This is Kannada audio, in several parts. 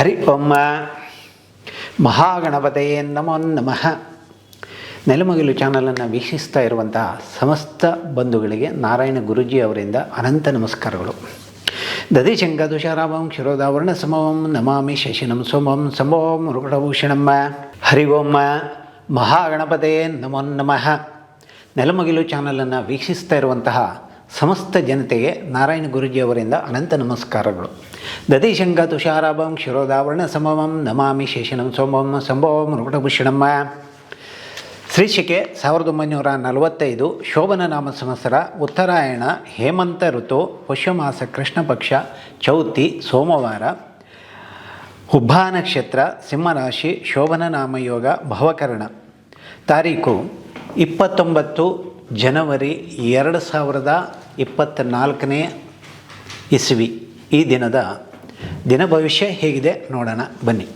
ಹರಿ ಒಮ್ಮ ಮಹಾಗಣಪತೆಯೇ ನಮೋ ನಮಃ. ನೆಲಮಗಿಲು ಚಾನಲನ್ನು ವೀಕ್ಷಿಸ್ತಾ ಇರುವಂತಹ ಸಮಸ್ತ ಬಂಧುಗಳಿಗೆ ನಾರಾಯಣ ಗುರುಜಿ ಅವರಿಂದ ಅನಂತ ನಮಸ್ಕಾರಗಳು. ದಧಿಶಂಕ ತುಷಾರಾಮಂ ಕ್ಷಿರೋದಾವರಣ ಸಮವಂ ನಮಾಮಿ ಶಶಿನಂ ಸೋಮಂ ಸಂಭವಂ ಮೃಗಭೂಷಣಂ ಹರಿ ಓಮ್ಮ ಮಹಾಗಣಪತೆಯೇ ನಮೋ ನಮಃ. ನೆಲಮಗಿಲು ಚಾನಲನ್ನು ವೀಕ್ಷಿಸ್ತಾ ಇರುವಂತಹ ಸಮಸ್ತ ಜನತೆಗೆ ನಾರಾಯಣ ಗುರುಜಿ ಅವರಿಂದ ಅನಂತ ನಮಸ್ಕಾರಗಳು. ದಧಿಶಂಕ ತುಷಾರಾಭಂ ಕ್ಷಿರೋದಾವರಣ ಸಮವಂ ನಮಾಮಿ ಶೇಷಣಂ ಸೋಮಂ ಸಂಭವಂ ಮೃಗಭೂಷಣಮ್ಮ ಶ್ರೀಶಿಕೆ ಸಾವಿರದ ಒಂಬೈನೂರ ನಲವತ್ತೈದು ಶೋಭನ ನಾಮ ಸಂವತ್ಸರ ಉತ್ತರಾಯಣ ಹೇಮಂತ ಋತು ಪುಷ್ಯಮಾಸ ಕೃಷ್ಣ ಪಕ್ಷ ಚೌತಿ ಸೋಮವಾರ ಹುಬ್ಬಾ ನಕ್ಷತ್ರ ಸಿಂಹರಾಶಿ ಶೋಭನ ನಾಮಯೋಗ ಭವಕರಣ ತಾರೀಕು ಇಪ್ಪತ್ತೊಂಬತ್ತು ಜನವರಿ ಎರಡು ಸಾವಿರದ ಇಪ್ಪತ್ತ್ನಾಲ್ಕನೇ ಇಸ್ವಿ। ಈ ದಿನದ ದಿನ ಭವಿಷ್ಯ ಹೇಗಿದೆ ನೋಡೋಣ, ಬನ್ನಿ.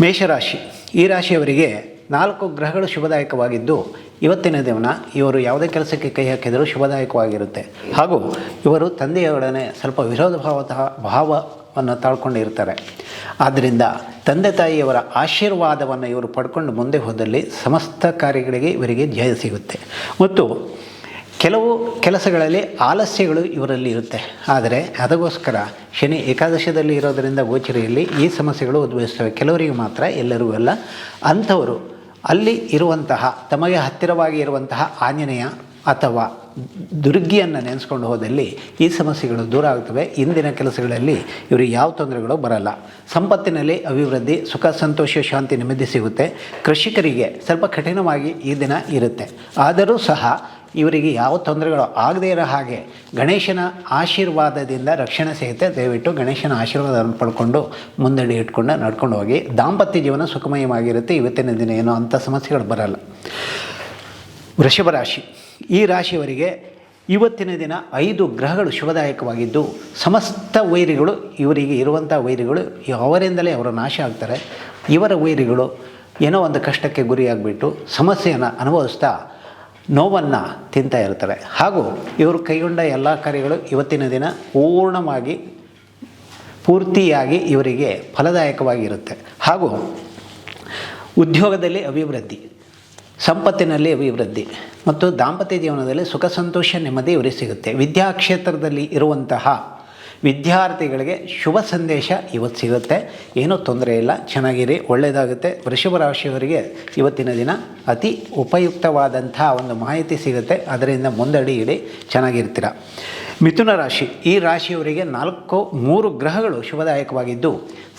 ಮೇಷರಾಶಿ. ಈ ರಾಶಿಯವರಿಗೆ ನಾಲ್ಕು ಗ್ರಹಗಳು ಶುಭದಾಯಕವಾಗಿದ್ದು, ಇವತ್ತಿನ ದಿನ ಇವರು ಯಾವುದೇ ಕೆಲಸಕ್ಕೆ ಕೈ ಹಾಕಿದರೂ ಶುಭದಾಯಕವಾಗಿರುತ್ತೆ. ಹಾಗೂ ಇವರು ತಂದೆಯೊಡನೆ ಸ್ವಲ್ಪ ವಿರೋಧ ಭಾವತಃ ಭಾವವನ್ನು ತಾಳ್ಕೊಂಡಿರ್ತಾರೆ. ಆದ್ದರಿಂದ ತಂದೆ ತಾಯಿಯವರ ಆಶೀರ್ವಾದವನ್ನು ಇವರು ಪಡ್ಕೊಂಡು ಮುಂದೆ ಹೋದಲ್ಲಿ ಸಮಸ್ತ ಕಾರ್ಯಗಳಿಗೆ ಇವರಿಗೆ ಜಯ ಸಿಗುತ್ತೆ. ಮತ್ತು ಕೆಲವು ಕೆಲಸಗಳಲ್ಲಿ ಆಲಸ್ಯಗಳು ಇವರಲ್ಲಿ ಇರುತ್ತೆ. ಆದರೆ ಅದಕ್ಕೋಸ್ಕರ ಶನಿ ಏಕಾದಶದಲ್ಲಿ ಇರೋದರಿಂದ ಗೋಚರಿಯಲ್ಲಿ ಈ ಸಮಸ್ಯೆಗಳು ಉದ್ಭವಿಸ್ತವೆ. ಕೆಲವರಿಗೆ ಮಾತ್ರ, ಎಲ್ಲರಿಗೂ ಅಲ್ಲ. ಅಂಥವರು ಅಲ್ಲಿ ಇರುವಂತಹ, ತಮಗೆ ಹತ್ತಿರವಾಗಿ ಇರುವಂತಹ ಆಂಜನೇಯ ಅಥವಾ ದುರ್ಗಿಯನ್ನು ನೆನೆಸ್ಕೊಂಡು ಹೋದಲ್ಲಿ ಈ ಸಮಸ್ಯೆಗಳು ದೂರ ಆಗ್ತವೆ. ಇಂದಿನ ಕೆಲಸಗಳಲ್ಲಿ ಇವರಿಗೆ ಯಾವ ತೊಂದರೆಗಳು ಬರಲ್ಲ. ಸಂಪತ್ತಿನಲ್ಲಿ ಅಭಿವೃದ್ಧಿ, ಸುಖ, ಸಂತೋಷ, ಶಾಂತಿ ನೆಮ್ಮದಿ ಸಿಗುತ್ತೆ. ಕೃಷಿಕರಿಗೆ ಸ್ವಲ್ಪ ಕಠಿಣವಾಗಿ ಈ ದಿನ ಇರುತ್ತೆ. ಆದರೂ ಸಹ ಇವರಿಗೆ ಯಾವ ತೊಂದರೆಗಳು ಆಗದೇ ಇರೋ ಹಾಗೆ ಗಣೇಶನ ಆಶೀರ್ವಾದದಿಂದ ರಕ್ಷಣೆ ಸಿಗುತ್ತೆ. ದಯವಿಟ್ಟು ಗಣೇಶನ ಆಶೀರ್ವಾದವನ್ನು ಪಡ್ಕೊಂಡು ಮುಂದಡಿ ಇಟ್ಕೊಂಡು ನಡ್ಕೊಂಡು ಹೋಗಿ. ದಾಂಪತ್ಯ ಜೀವನ ಸುಖಮಯವಾಗಿರುತ್ತೆ. ಇವತ್ತಿನ ದಿನ ಏನೋ ಅಂಥ ಸಮಸ್ಯೆಗಳು ಬರಲ್ಲ. ವೃಷಭ ರಾಶಿ. ಈ ರಾಶಿಯವರಿಗೆ ಇವತ್ತಿನ ದಿನ ಐದು ಗ್ರಹಗಳು ಶುಭದಾಯಕವಾಗಿದ್ದು, ಸಮಸ್ತ ವೈರಿಗಳು ಇವರಿಗೆ ಇರುವಂಥ ವೈರಿಗಳು ಅವರಿಂದಲೇ ಅವರು ನಾಶ ಆಗ್ತಾರೆ. ಇವರ ವೈರಿಗಳು ಏನೋ ಒಂದು ಕಷ್ಟಕ್ಕೆ ಗುರಿಯಾಗಿಬಿಟ್ಟು ಸಮಸ್ಯೆಯನ್ನು ಅನುಭವಿಸ್ತಾ ನೋವನ್ನು ತಿಂತಾ ಇರ್ತಾರೆ. ಹಾಗೂ ಇವರು ಕೈಗೊಂಡ ಎಲ್ಲ ಕಾರ್ಯಗಳು ಇವತ್ತಿನ ದಿನ ಪೂರ್ಣವಾಗಿ, ಪೂರ್ತಿಯಾಗಿ ಇವರಿಗೆ ಫಲದಾಯಕವಾಗಿರುತ್ತೆ. ಹಾಗೂ ಉದ್ಯೋಗದಲ್ಲಿ ಅಭಿವೃದ್ಧಿ. ಸಂಪತ್ತಿನಲ್ಲಿ ಅಭಿವೃದ್ಧಿ ಮತ್ತು ದಾಂಪತ್ಯ ಜೀವನದಲ್ಲಿ ಸುಖ, ಸಂತೋಷ, ನೆಮ್ಮದಿ ಇವರಿಗೆ ಸಿಗುತ್ತೆ. ವಿದ್ಯಾಕ್ಷೇತ್ರದಲ್ಲಿ ಇರುವಂತಹ ವಿದ್ಯಾರ್ಥಿಗಳಿಗೆ ಶುಭ ಸಂದೇಶ ಇವತ್ತು ಸಿಗುತ್ತೆ. ಏನೂ ತೊಂದರೆ ಇಲ್ಲ. ಚೆನ್ನಾಗಿರಿ. ಒಳ್ಳೆಯದಾಗುತ್ತೆ ವೃಷಭ ರಾಶಿಯವರಿಗೆ ಇವತ್ತಿನ ದಿನ ಅತಿ ಉಪಯುಕ್ತವಾದಂಥ ಒಂದು ಮಾಹಿತಿ ಸಿಗುತ್ತೆ. ಅದರಿಂದ ಮುಂದಡಿ ಇಡಿ. ಚೆನ್ನಾಗಿರ್ತೀರ? ಮಿಥುನ ರಾಶಿ. ಈ ರಾಶಿಯವರಿಗೆ ನಾಲ್ಕು, ಮೂರು ಗ್ರಹಗಳು ಶುಭದಾಯಕವಾಗಿದ್ದು,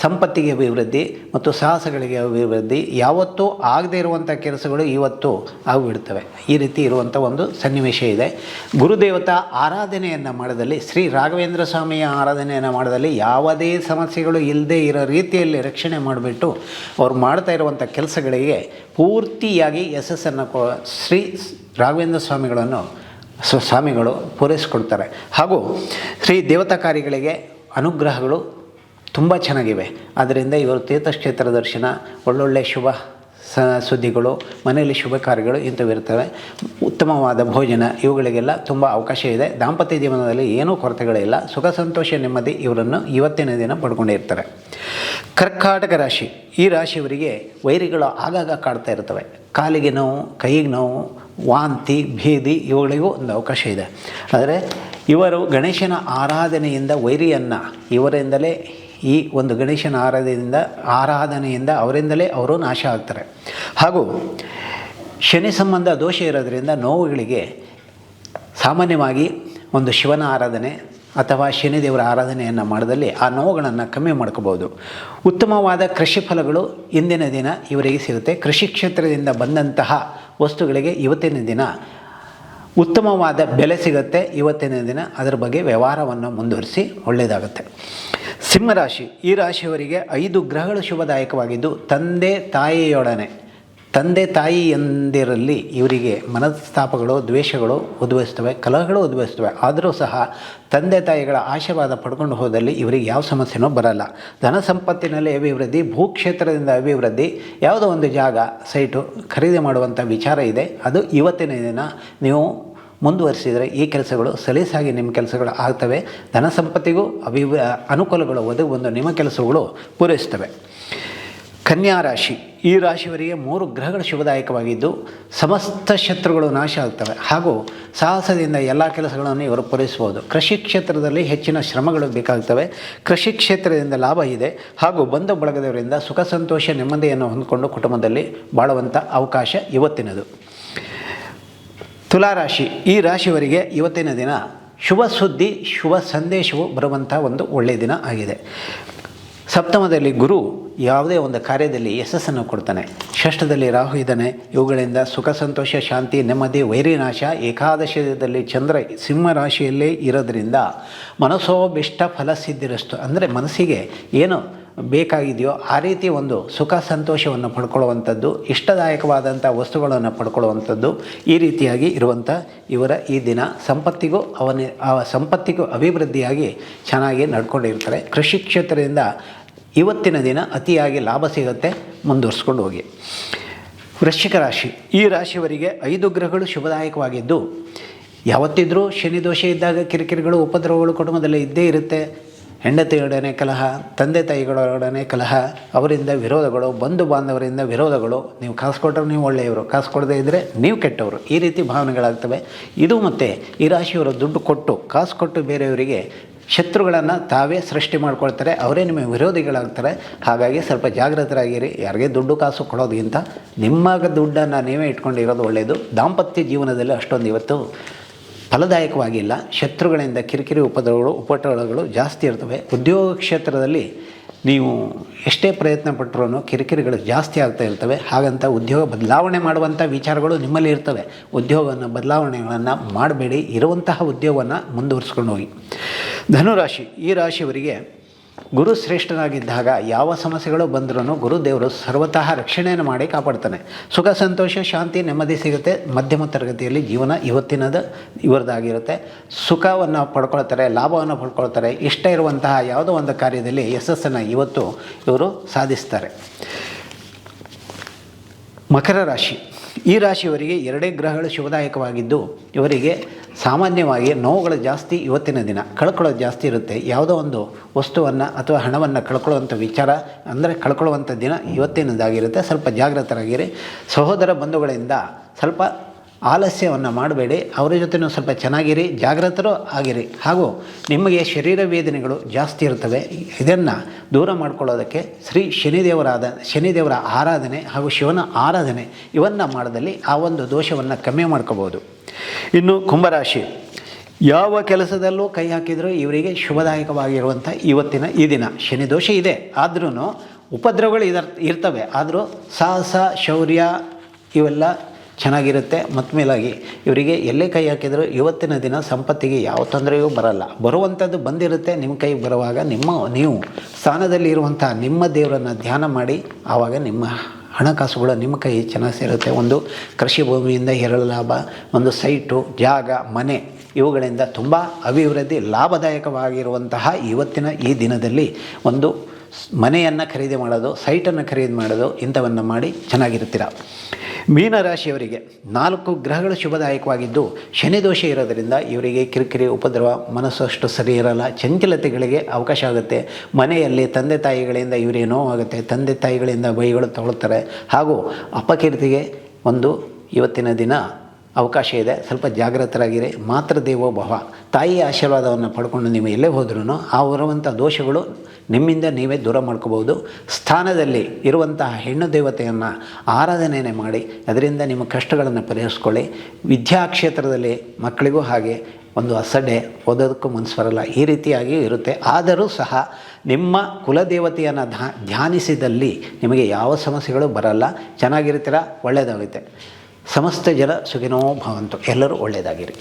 ಸಂಪತ್ತಿಗೆ ಅಭಿವೃದ್ಧಿ ಮತ್ತು ಸಾಹಸಗಳಿಗೆ ಅಭಿವೃದ್ಧಿ, ಯಾವತ್ತೂ ಆಗದೇ ಇರುವಂಥ ಕೆಲಸಗಳು ಇವತ್ತು ಆಗಿಬಿಡ್ತವೆ. ಈ ರೀತಿ ಇರುವಂಥ ಒಂದು ಸನ್ನಿವೇಶ ಇದೆ. ಗುರುದೇವತಾ ಆರಾಧನೆಯನ್ನು ಮಾಡಿದಲ್ಲಿ ಶ್ರೀ ರಾಘವೇಂದ್ರ ಸ್ವಾಮಿಯ ಆರಾಧನೆಯನ್ನು ಮಾಡೋದಲ್ಲಿ ಯಾವುದೇ ಸಮಸ್ಯೆಗಳು ಇಲ್ಲದೇ ಇರೋ ರೀತಿಯಲ್ಲಿ ರಕ್ಷಣೆ ಮಾಡಿಬಿಟ್ಟು ಅವ್ರು ಮಾಡ್ತಾ ಇರುವಂಥ ಕೆಲಸಗಳಿಗೆ ಪೂರ್ತಿಯಾಗಿ ಯಶಸ್ಸನ್ನು ಕೊ, ಶ್ರೀ ರಾಘವೇಂದ್ರ ಸ್ವಾಮಿಗಳನ್ನು ಸ್ವ ಸ್ವಾಮಿಗಳು ಪೂರೈಸಿಕೊಡ್ತಾರೆ. ಹಾಗೂ ಶ್ರೀ ದೇವತಾ ಕಾರ್ಯಗಳಿಗೆ ಅನುಗ್ರಹಗಳು ತುಂಬ ಚೆನ್ನಾಗಿವೆ. ಆದ್ದರಿಂದ ಇವರು ತೀರ್ಥಕ್ಷೇತ್ರ ದರ್ಶನ ಒಳ್ಳೊಳ್ಳೆ ಶುಭ ಸ ಸುದ್ದಿಗಳು, ಮನೆಯಲ್ಲಿ ಶುಭ ಕಾರ್ಯಗಳು ಇಂಥವಿರ್ತವೆ ಉತ್ತಮವಾದ ಭೋಜನ, ಇವುಗಳಿಗೆಲ್ಲ ತುಂಬ ಅವಕಾಶ ಇದೆ. ದಾಂಪತ್ಯ ಜೀವನದಲ್ಲಿ ಏನೂ ಕೊರತೆಗಳಿಲ್ಲ ಸುಖ, ಸಂತೋಷ, ನೆಮ್ಮದಿ ಇವರನ್ನು ಇವತ್ತಿನ ದಿನ ಪಡ್ಕೊಂಡಿರ್ತಾರೆ ಕರ್ಕಾಟಕ ರಾಶಿ, ಈ ರಾಶಿಯವರಿಗೆ ವೈರಿಗಳು ಆಗಾಗ ಕಾಡ್ತಾ ಇರ್ತವೆ ಕಾಲಿಗೆ ನೋವು, ಕೈಗೆ ನೋವು, ವಾಂತಿ ಭೇದಿ ಇವುಗಳಿಗೂ ಒಂದು ಅವಕಾಶ ಇದೆ. ಆದರೆ ಇವರು ಗಣೇಶನ ಆರಾಧನೆಯಿಂದ ವೈರಿಯನ್ನು ಇವರಿಂದಲೇ ಈ ಒಂದು ಗಣೇಶನ ಆರಾಧನೆಯಿಂದ ಆರಾಧನೆಯಿಂದ ಅವರಿಂದಲೇ ಅವರು ನಾಶ ಆಗ್ತಾರೆ. ಹಾಗೂ ಶನಿ ಸಂಬಂಧ ದೋಷ ಇರೋದರಿಂದ ನೋವುಗಳಿಗೆ ಸಾಮಾನ್ಯವಾಗಿ ಒಂದು ಶಿವನ ಆರಾಧನೆ ಅಥವಾ ಶನಿದೇವರ ಆರಾಧನೆಯನ್ನು ಮಾಡಿದಲ್ಲಿ ಆ ನೋವುಗಳನ್ನು ಕಮ್ಮಿ ಮಾಡ್ಕೋಬೋದು. ಉತ್ತಮವಾದ ಕೃಷಿ ಫಲಗಳು ಇಂದಿನ ದಿನ ಇವರಿಗೆ ಸಿಗುತ್ತೆ. ಕೃಷಿ ಕ್ಷೇತ್ರದಿಂದ ಬಂದಂತಹ ವಸ್ತುಗಳಿಗೆ ಇವತ್ತಿನ ದಿನ ಉತ್ತಮವಾದ ಬೆಲೆ ಸಿಗುತ್ತೆ ಇವತ್ತಿನ ದಿನ ಅದರ ಬಗ್ಗೆ ವ್ಯವಹಾರವನ್ನು ಮುಂದುವರಿಸಿ ಒಳ್ಳೆಯದಾಗುತ್ತೆ. ಸಿಂಹರಾಶಿ, ಈ ರಾಶಿಯವರಿಗೆ ಐದು ಗ್ರಹಗಳು ಶುಭದಾಯಕವಾಗಿದ್ದು ತಂದೆ ತಾಯಿಯೊಡನೆ. ತಂದೆ ತಾಯಿ ಎಂದಿರಲ್ಲಿ ಇವರಿಗೆ ಮನಸ್ತಾಪಗಳು ದ್ವೇಷಗಳು ಉದ್ಭವಿಸ್ತವೆ, ಕಲಹಗಳು ಉದ್ಭವಿಸ್ತವೆ. ಆದರೂ ಸಹ ತಂದೆ ತಾಯಿಗಳ ಆಶೀರ್ವಾದ ಪಡ್ಕೊಂಡು ಹೋದಲ್ಲಿ ಇವರಿಗೆ ಯಾವ ಸಮಸ್ಯೆನೂ ಬರಲ್ಲ. ಧನ ಸಂಪತ್ತಿನಲ್ಲಿ ಅಭಿವೃದ್ಧಿ, ಭೂಕ್ಷೇತ್ರದಿಂದ ಅಭಿವೃದ್ಧಿ, ಯಾವುದೋ ಒಂದು ಜಾಗ, ಸೈಟು ಖರೀದಿ ಮಾಡುವಂಥ ವಿಚಾರ ಇದೆ. ಅದು ಇವತ್ತಿನ ದಿನ ನೀವು ಮುಂದುವರಿಸಿದರೆ ಈ ಕೆಲಸಗಳು ಸಲೀಸಾಗಿ ನಿಮ್ಮ ಕೆಲಸಗಳು ಆಗ್ತವೆ. ಧನ ಸಂಪತ್ತಿಗೂ ಅಭಿವ, ಅನುಕೂಲಗಳು ಒದಗಿ ಒಂದು ನಿಮ್ಮ ಕೆಲಸಗಳು ಪೂರೈಸ್ತವೆ. ಕನ್ಯಾ ರಾಶಿ. ಈ ರಾಶಿಯವರಿಗೆ ಮೂರು ಗ್ರಹಗಳು ಶುಭದಾಯಕವಾಗಿದ್ದು, ಸಮಸ್ತ ಶತ್ರುಗಳು ನಾಶ ಆಗ್ತವೆ. ಹಾಗೂ ಸಾಹಸದಿಂದ ಎಲ್ಲ ಕೆಲಸಗಳನ್ನು ಇವರು ಪೂರೈಸಬಹುದು. ಕೃಷಿ ಕ್ಷೇತ್ರದಲ್ಲಿ ಹೆಚ್ಚಿನ ಶ್ರಮಗಳು ಬೇಕಾಗ್ತವೆ. ಕೃಷಿ ಕ್ಷೇತ್ರದಿಂದ ಲಾಭ ಇದೆ. ಹಾಗೂ ಬಂಧು ಬಳಗದವರಿಂದ ಸುಖ, ಸಂತೋಷ, ನೆಮ್ಮದಿಯನ್ನು ಹೊಂದಿಕೊಂಡು ಕುಟುಂಬದಲ್ಲಿ ಬಾಳುವಂಥ ಅವಕಾಶ ಇವತ್ತಿನದು. ತುಲಾರಾಶಿ. ಈ ರಾಶಿಯವರಿಗೆ ಇವತ್ತಿನ ದಿನ ಶುಭ ಸುದ್ದಿ, ಶುಭ ಸಂದೇಶವು ಬರುವಂಥ ಒಂದು ಒಳ್ಳೆಯ ದಿನ ಆಗಿದೆ. ಸಪ್ತಮದಲ್ಲಿ ಗುರು ಯಾವುದೇ ಒಂದು ಕಾರ್ಯದಲ್ಲಿ ಯಶಸ್ಸನ್ನು ಕೊಡ್ತಾನೆ. ಷಷ್ಠದಲ್ಲಿ ರಾಹು ಇದ್ದಾನೆ. ಇವುಗಳಿಂದ ಸುಖ, ಸಂತೋಷ, ಶಾಂತಿ, ನೆಮ್ಮದಿ, ವೈರಿನಾಶ, ಏಕಾದಶದಲ್ಲಿ ಚಂದ್ರ ಸಿಂಹ ರಾಶಿಯಲ್ಲೇ ಇರೋದ್ರಿಂದ ಫಲ ಸಿದ್ಧಿರಷ್ಟು ಅಂದರೆ ಮನಸ್ಸಿಗೆ ಏನು ಬೇಕಾಗಿದೆಯೋ ಆ ರೀತಿ ಒಂದು ಸುಖ ಸಂತೋಷವನ್ನು ಪಡ್ಕೊಳ್ಳುವಂಥದ್ದು, ಇಷ್ಟದಾಯಕವಾದಂಥ ವಸ್ತುಗಳನ್ನು ಪಡ್ಕೊಳ್ಳುವಂಥದ್ದು ಈ ರೀತಿಯಾಗಿ ಇರುವಂಥ ಇವರ ಈ ದಿನ ಸಂಪತ್ತಿಗೂ ಅವನ, ಆ ಸಂಪತ್ತಿಗೂ ಅಭಿವೃದ್ಧಿಯಾಗಿ ಚೆನ್ನಾಗಿ ನಡ್ಕೊಂಡಿರ್ತಾರೆ. ಕೃಷಿ ಕ್ಷೇತ್ರದಿಂದ ಇವತ್ತಿನ ದಿನ ಅತಿಯಾಗಿ ಲಾಭ ಸಿಗುತ್ತೆ, ಮುಂದುವರಿಸ್ಕೊಂಡು ಹೋಗಿ. ವೃಶ್ಚಿಕ ರಾಶಿ, ಈ ರಾಶಿಯವರಿಗೆ ಐದು ಗ್ರಹಗಳು ಶುಭದಾಯಕವಾಗಿದ್ದು, ಯಾವತ್ತಿದ್ರೂ ಶನಿ ದೋಷ ಇದ್ದಾಗ ಕಿರಿಕಿರಿಗಳು, ಉಪದ್ರವಗಳು ಕುಟುಂಬದಲ್ಲಿ ಇದ್ದೇ ಇರುತ್ತೆ. ಹೆಂಡತಿಯೊಡನೆ ಕಲಹ, ತಂದೆ ತಾಯಿಗಳೊಡನೆ ಕಲಹ, ಅವರಿಂದ ವಿರೋಧಗಳು, ಬಂಧು ಬಾಂಧವರಿಂದ ವಿರೋಧಗಳು, ನೀವು ಕಾಸು ಕೊಟ್ಟರೆ ನೀವು ಒಳ್ಳೆಯವರು, ಕಾಸು ಕೊಡದೇ ಇದ್ದರೆ ನೀವು ಕೆಟ್ಟವರು. ಈ ರೀತಿ ಭಾವನೆಗಳಾಗ್ತವೆ. ಇದು ಮತ್ತು ಈ ರಾಶಿಯವರು ದುಡ್ಡು ಕೊಟ್ಟು, ಕಾಸು ಕೊಟ್ಟು ಬೇರೆಯವರಿಗೆ ಶತ್ರುಗಳನ್ನು ತಾವೇ ಸೃಷ್ಟಿ ಮಾಡ್ಕೊಳ್ತಾರೆ, ಅವರೇ ನಿಮ್ಮ ವಿರೋಧಿಗಳಾಗ್ತಾರೆ. ಹಾಗಾಗಿ ಸ್ವಲ್ಪ ಜಾಗೃತರಾಗಿರಿ ಯಾರಿಗೆ ದುಡ್ಡು ಕಾಸು ಕೊಡೋದಕ್ಕಿಂತ ನಿಮ್ಮಾಗ ದುಡ್ಡನ್ನು ನೀವೇ ಇಟ್ಕೊಂಡಿರೋದು ಒಳ್ಳೆಯದು ದಾಂಪತ್ಯ ಜೀವನದಲ್ಲಿ ಅಷ್ಟೊಂದು ಇವತ್ತು ಫಲದಾಯಕವಾಗಿಲ್ಲ ಶತ್ರುಗಳಿಂದ ಕಿರಿಕಿರಿ ಉಪದ್ರವಗಳು, ಉಪಟಳಗಳು ಜಾಸ್ತಿ ಇರ್ತವೆ. ಉದ್ಯೋಗ ಕ್ಷೇತ್ರದಲ್ಲಿ ನೀವು ಎಷ್ಟೇ ಪ್ರಯತ್ನ ಪಟ್ಟರೂ ಕಿರಿಕಿರಿಗಳು ಜಾಸ್ತಿ ಆಗ್ತಾ ಇರ್ತವೆ. ಹಾಗಂತ ಉದ್ಯೋಗ ಬದಲಾವಣೆ ಮಾಡುವಂಥ ವಿಚಾರಗಳು ನಿಮ್ಮಲ್ಲಿ ಇರ್ತವೆ. ಉದ್ಯೋಗವನ್ನು, ಬದಲಾವಣೆಗಳನ್ನು ಮಾಡಬೇಡಿ. ಇರುವಂತಹ ಉದ್ಯೋಗವನ್ನು ಮುಂದುವರಿಸ್ಕೊಂಡು ಹೋಗಿ. ಧನುರಾಶಿ, ಈ ರಾಶಿಯವರಿಗೆ ಗುರು ಶ್ರೇಷ್ಠನಾಗಿದ್ದಾಗ ಯಾವ ಸಮಸ್ಯೆಗಳು ಬಂದರೂ ಗುರುದೇವರು ಸರ್ವತಃ ರಕ್ಷಣೆಯನ್ನು ಮಾಡಿ ಕಾಪಾಡ್ತಾನೆ. ಸುಖ, ಸಂತೋಷ, ಶಾಂತಿ, ನೆಮ್ಮದಿ ಸಿಗುತ್ತೆ. ಮಧ್ಯಮ ತರಗತಿಯಲ್ಲಿ ಜೀವನ ಇವತ್ತಿನದ, ಇವರದಾಗಿರುತ್ತೆ. ಸುಖವನ್ನು ಪಡ್ಕೊಳ್ತಾರೆ, ಲಾಭವನ್ನು ಪಡ್ಕೊಳ್ತಾರೆ. ಇಷ್ಟ ಇರುವಂತಹ ಯಾವುದೋ ಒಂದು ಕಾರ್ಯದಲ್ಲಿ ಯಶಸ್ಸನ್ನು ಇವತ್ತು ಇವರು ಸಾಧಿಸ್ತಾರೆ. ಮಕರ ರಾಶಿ. ಈ ರಾಶಿಯವರಿಗೆ ಎರಡೇ ಗ್ರಹಗಳು ಶುಭದಾಯಕವಾಗಿದ್ದು ಇವರಿಗೆ ಸಾಮಾನ್ಯವಾಗಿ ನೋವುಗಳು ಜಾಸ್ತಿ ಇವತ್ತಿನ ದಿನ. ಕಳ್ಕೊಳ್ಳೋದು ಜಾಸ್ತಿ ಇರುತ್ತೆ. ಯಾವುದೋ ಒಂದು ವಸ್ತುವನ್ನು ಅಥವಾ ಹಣವನ್ನು ಕಳ್ಕೊಳ್ಳುವಂಥ ವಿಚಾರ ಅಂದರೆ ಕಳ್ಕೊಳ್ಳುವಂಥ ದಿನ ಇವತ್ತಿನದಾಗಿರುತ್ತೆ. ಸ್ವಲ್ಪ ಜಾಗೃತರಾಗಿರಿ ಸಹೋದರ ಬಂಧುಗಳಿಂದ ಸ್ವಲ್ಪ ಆಲಸ್ಯವನ್ನು ಮಾಡಬೇಡಿ. ಅವರ ಜೊತೆನೂ ಸ್ವಲ್ಪ ಚೆನ್ನಾಗಿರಿ ಜಾಗೃತರು ಆಗಿರಿ. ಹಾಗೂ ನಿಮಗೆ ಶರೀರ ವೇದನೆಗಳು ಜಾಸ್ತಿ ಇರ್ತವೆ ಇದನ್ನು ದೂರ ಮಾಡ್ಕೊಳ್ಳೋದಕ್ಕೆ ಶ್ರೀ ಶನಿದೇವರಾದ, ಶನಿದೇವರ ಆರಾಧನೆ ಹಾಗೂ ಶಿವನ ಆರಾಧನೆ ಇವನ್ನು ಮಾಡೋದಲ್ಲಿ ಆ ಒಂದು ದೋಷವನ್ನು ಕಮ್ಮಿ ಮಾಡ್ಕೋಬೋದು ಇನ್ನು ಕುಂಭರಾಶಿ. ಯಾವ ಕೆಲಸದಲ್ಲೂ ಕೈ ಹಾಕಿದರೂ ಇವರಿಗೆ ಶುಭದಾಯಕವಾಗಿರುವಂಥ ಇವತ್ತಿನ ಈ ದಿನ. ಶನಿ ದೋಷ ಇದೆ. ಆದ್ರೂ ಉಪದ್ರವಗಳು ಇದರ್, ಇರ್ತವೆ. ಆದರೂ ಸಾಹಸ, ಶೌರ್ಯ ಇವೆಲ್ಲ ಚೆನ್ನಾಗಿರುತ್ತೆ ಮತ್ತಮೇಲಾಗಿ ಇವರಿಗೆ ಎಲ್ಲೇ ಕೈ ಹಾಕಿದರೂ ಇವತ್ತಿನ ದಿನ ಸಂಪತ್ತಿಗೆ ಯಾವ ತೊಂದರೆಯೂ ಬರಲ್ಲ. ಬರುವಂಥದ್ದು ಬಂದಿರುತ್ತೆ, ನಿಮ್ಮ ಕೈಗೆ ಬರುವಾಗ ನಿಮ್ಮ, ನೀವು ಸ್ಥಾನದಲ್ಲಿ ಇರುವಂಥ ನಿಮ್ಮ ದೇವರನ್ನು ಧ್ಯಾನ ಮಾಡಿ, ಆವಾಗ ನಿಮ್ಮ ಹಣಕಾಸುಗಳು ನಿಮ್ಮ ಕೈ ಚೆನ್ನಾಗಿ ಸೇರುತ್ತೆ. ಒಂದು ಕೃಷಿ ಭೂಮಿಯಿಂದ ಎರಡು ಲಾಭ, ಒಂದು ಸೈಟು, ಜಾಗ, ಮನೆ, ಇವುಗಳಿಂದ ತುಂಬ ಅಭಿವೃದ್ಧಿ ಲಾಭದಾಯಕವಾಗಿರುವಂತಹ ಇವತ್ತಿನ ಈ ದಿನದಲ್ಲಿ ಒಂದು ಮನೆಯನ್ನು ಖರೀದಿ ಮಾಡೋದು, ಸೈಟನ್ನು ಖರೀದಿ ಮಾಡೋದು, ಇಂಥವನ್ನು ಮಾಡಿ ಚೆನ್ನಾಗಿರ್ತೀರ ಮೀನರಾಶಿಯವರಿಗೆ ನಾಲ್ಕು ಗ್ರಹಗಳು ಶುಭದಾಯಕವಾಗಿದ್ದು ಶನಿ ದೋಷ ಇರೋದರಿಂದ ಇವರಿಗೆ ಕಿರಿಕಿರಿ ಉಪದ್ರವ ಮನಸ್ಸು ಅಷ್ಟು ಸರಿ ಇರಲ್ಲ, ಚಂಚಲತೆಗಳಿಗೆ ಅವಕಾಶ ಆಗುತ್ತೆ. ಮನೆಯಲ್ಲಿ ತಂದೆ ತಾಯಿಗಳಿಂದ ಇವರಿಗೆ ನೋವಾಗುತ್ತೆ ತಂದೆ ತಾಯಿಗಳಿಂದ ಬೈಗಳು ತಗೊಳ್ತಾರೆ. ಹಾಗೂ ಅಪಕೀರ್ತಿಗೆ ಒಂದು ಇವತ್ತಿನ ದಿನ ಅವಕಾಶ ಇದೆ. ಸ್ವಲ್ಪ ಜಾಗೃತರಾಗಿರಿ ಮಾತ್ರ ದೇವೋ ಭವ. ತಾಯಿಯ ಆಶೀರ್ವಾದವನ್ನು ಪಡ್ಕೊಂಡು ನೀವು ಎಲ್ಲೇ ಹೋದ್ರೂ ಆ ಬರುವಂಥ ದೋಷಗಳು ನಿಮ್ಮಿಂದ ನೀವೇ ದೂರ ಮಾಡ್ಕೋಬೋದು ಸ್ಥಾನದಲ್ಲಿ ಇರುವಂತಹ ಹೆಣ್ಣು ದೇವತೆಯನ್ನು ಆರಾಧನೆಯೇ ಮಾಡಿ, ಅದರಿಂದ ನಿಮ್ಮ ಕಷ್ಟಗಳನ್ನು ಪರಿಹರಿಸ್ಕೊಳ್ಳಿ. ವಿದ್ಯಾಕ್ಷೇತ್ರದಲ್ಲಿ ಮಕ್ಕಳಿಗೂ ಹಾಗೆ ಒಂದು ಅಸಡ್ಡೆ ಓದೋದಕ್ಕೂ ಮನಸ್ಸು ಬರಲ್ಲ. ಈ ರೀತಿಯಾಗಿ ಇರುತ್ತೆ. ಆದರೂ ಸಹ ನಿಮ್ಮ ಕುಲದೇವತೆಯನ್ನು ಧ್ಯಾನಿಸಿದಲ್ಲಿ ನಿಮಗೆ ಯಾವ ಸಮಸ್ಯೆಗಳು ಬರಲ್ಲ. ಚೆನ್ನಾಗಿರ್ತೀರ? ಒಳ್ಳೆಯದಾಗುತ್ತೆ ಸಮಸ್ತ ಜನ ಸುಖಿನೋ ಭವಂತು. ಎಲ್ಲರೂ ಒಳ್ಳೆಯದಾಗಿರಿ.